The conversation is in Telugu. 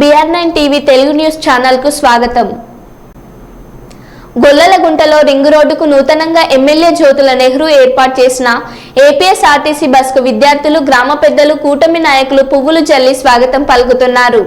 BR nine TV Telugu news ఛానల్కు స్వాగతం. గొల్లలగుంటలో రింగ్ రోడ్డుకు నూతనంగా ఎమ్మెల్యే జ్యోతుల నెహ్రూ ఏర్పాటు చేసిన ఏపీఎస్ఆర్టీసీ బస్కు విద్యార్థులు గ్రామ పెద్దలు కూటమి నాయకులు పువ్వులు జల్లి స్వాగతం పలుకుతున్నారు.